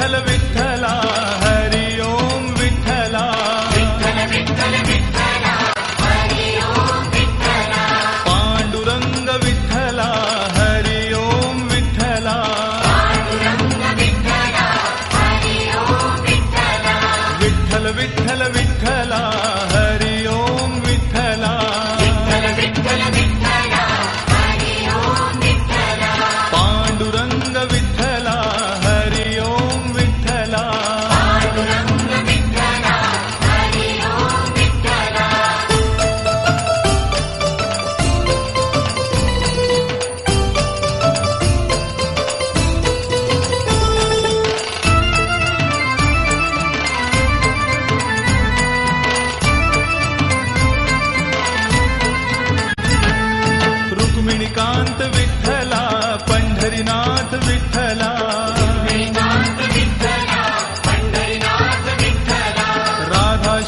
விட்டல விட்டலா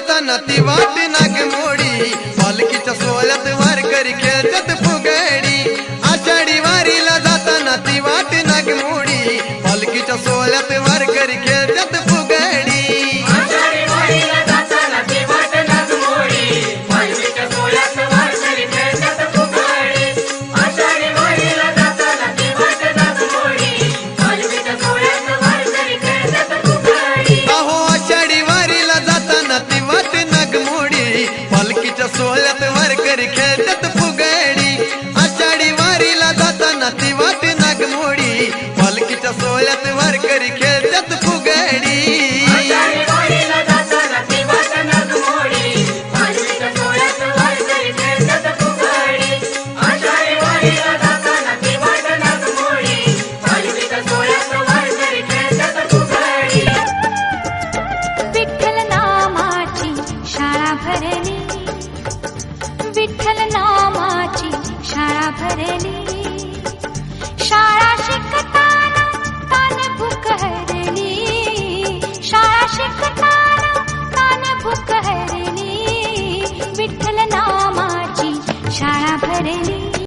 देवाचा नाती वाटी नाग मोडी पालखीच्या सोहळ्यात वारकरी खेळत फुगडी आषाढी वारीला जाता नाती वाटी नाग मोडी पालखीच्या सोहळ्यात वारकरी खेळ